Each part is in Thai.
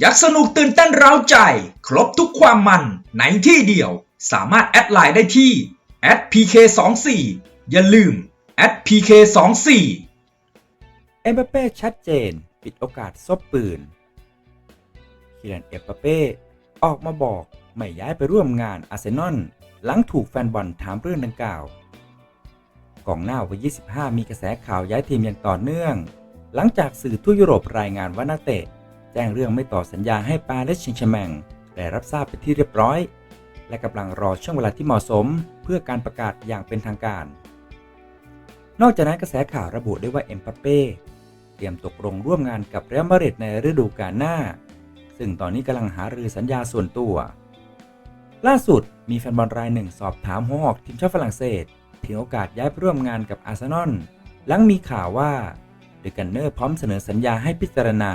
อยากสนุกตื่นเต้นเร้าใจ ครบทุกความมันในที่เดียว สามารถแอดไลน์ได้ที่ @pk24 อย่าลืม @pk24 เอ็มบัปเป้ชัดเจน ปิดโอกาสซบปืนคิรันเอ็มบัปเป้ออกมาบอกไม่ย้ายไปร่วมงานอาร์เซนอลหลังถูกแฟนบอลถามเรื่องดังกล่าวกองหน้าวัย 25 มีกระแสข่าวย้ายทีมอย่างต่อเนื่อง หลังจากสื่อทั่วยุโรปรายงานว่านักเตะ แจ้งเรื่องไม่ต่อสัญญาให้ปาเลสชิงชแมงได้รับทราบเป็นที่เรียบร้อย และกำลังรอช่วงเวลาที่เหมาะสม เพื่อการประกาศอย่างเป็นทางการ นอกจากนั้นกระแสข่าวระบุได้ว่าเอ็มบัปเป้เตรียมตกลงร่วมงานกับเรอัลมาดริดในฤดูกาลหน้า ซึ่งตอนนี้กำลังหารือสัญญาส่วนตัว ล่าสุดมีแฟนบอลรายหนึ่งสอบถามหัวหอกทีมชาติฝรั่งเศสถึงโอกาสย้ายไปร่วมงานกับอาร์เซนอลหลังมีข่าวว่าเดกันเนอร์พร้อมเสนอสัญญาให้พิจารณา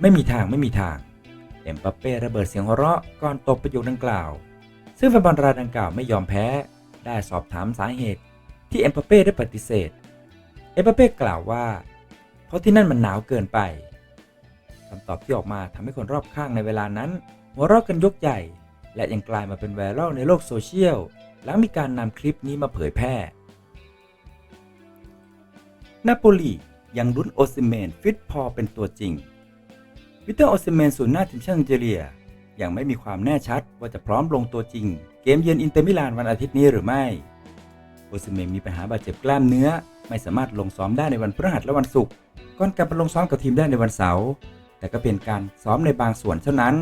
ไม่มีทางไม่มีทางเอ็มบัปเป้ระเบิดเสียงหัวเราะก่อนตบประโยคดังกล่าว ซึ่งแฟนบอลรายดังกล่าวไม่ยอมแพ้ ได้สอบถามสาเหตุที่เอ็มบัปเป้ได้ปฏิเสธ เอ็มบัปเป้กล่าวว่า เพราะที่นั่นมันหนาวเกินไปคำตอบที่ออกมาทำให้คนรอบข้างในเวลานั้น หัวเราะกันยกใหญ่ และยังกลายมาเป็นไวรัลในโลกโซเชียลหลังมีการนำคลิปนี้มาเผยแพร่นาโปลียังลุ้นโอซิเมนฟิตพอเป็นตัวจริง วิเตอร์โอซิเมนศูนย์หน้าทีมชาติไนจีเรียยังไม่มีความแน่ชัดว่าจะพร้อมลงตัวจริง เกมเยือนอินเตอร์มิลานวันอาทิตย์นี้หรือไม่ โอซิเมนมีปัญหาบาดเจ็บกล้ามเนื้อ ไม่สามารถลงซ้อมได้ในวันพฤหัสและวันศุกร์ก่อนกลับมาลงซ้อมกับทีมได้ในวันเสาร์แต่ก็เป็นการซ้อมในบางส่วนเท่านั้น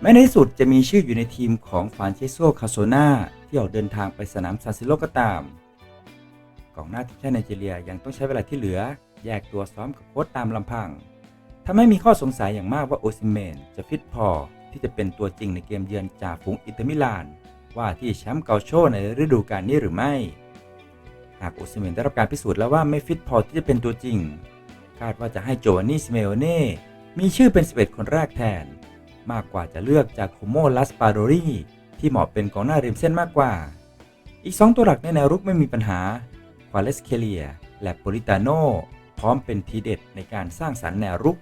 แม้ในที่สุดจะมีชื่ออยู่ในทีมของฟานเชโซคาโซนาที่ออกเดินทางไปสนามซานซิโลก็ตาม กองหน้าทีมชาติไนจีเรียยังต้องใช้เวลาที่เหลือ แยกตัวซ้อมกับโค้ชตามลำพัง ทำให้มีข้อสงสัยอย่างมากว่าโอซิเมนจะฟิตพอที่จะเป็นตัวจริงในเกมเยือนจ่าฝูงอินเตอร์มิลาน ว่าที่แชมป์เกาโชในฤดูกาลนี้หรือไม่ หากโอซิเมนได้รับการพิสูจน์แล้วว่าไม่ฟิตพอที่จะเป็นตัวจริง คาดว่าจะให้โจวานนี่ซิเมโอเน่มีชื่อเป็น 11 คนแรกแทน มากกว่าจะเลือกจากโคโมลัสปาโดรีที่เหมาะเป็นกองหน้าริมเส้นมากกว่า อีก 2 ตัวหลักในแนวรุกไม่มีปัญหา ควาเลสเคเลีย และโปลิตาโนพร้อมเป็นทีเด็ดในการสร้างสรรค์แนวรุก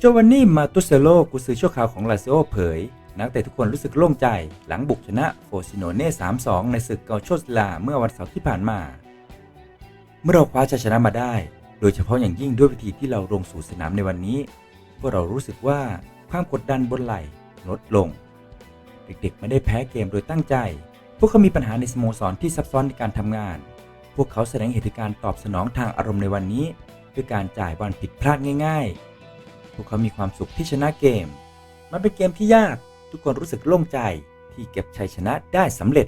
โจวานนี่มาตุเซโลกุซือชั่วคราวของลาซิโอเผย นักเตะทุกคนรู้สึกโล่งใจหลังบุกชนะโฟซิโนเน่3-2 ในศึกเกาโชสลาเมื่อวันเสาร์ที่ผ่านมา เมื่อเราคว้าชัยชนะมาได้ โดยเฉพาะอย่างยิ่งด้วยวิธีที่เราลงสู่สนามในวันนี้ พวกเรารู้สึกว่าความกดดันบนไหล่ลดลง เด็กๆ ไม่ได้แพ้เกมโดยตั้งใจ พวกเขามีปัญหาในสโมสรที่ซับซ้อนในการทำงาน พวกเขาแสดงเหตุการณ์ตอบสนองทางอารมณ์ในวันนี้ ด้วยการจ่ายบอลผิดพลาดง่าย ๆ พวกเขามีความสุขที่ชนะเกม มันเป็นเกมที่ยาก ทุกคนรู้สึกโล่งใจที่เก็บชัยชนะได้สำเร็จ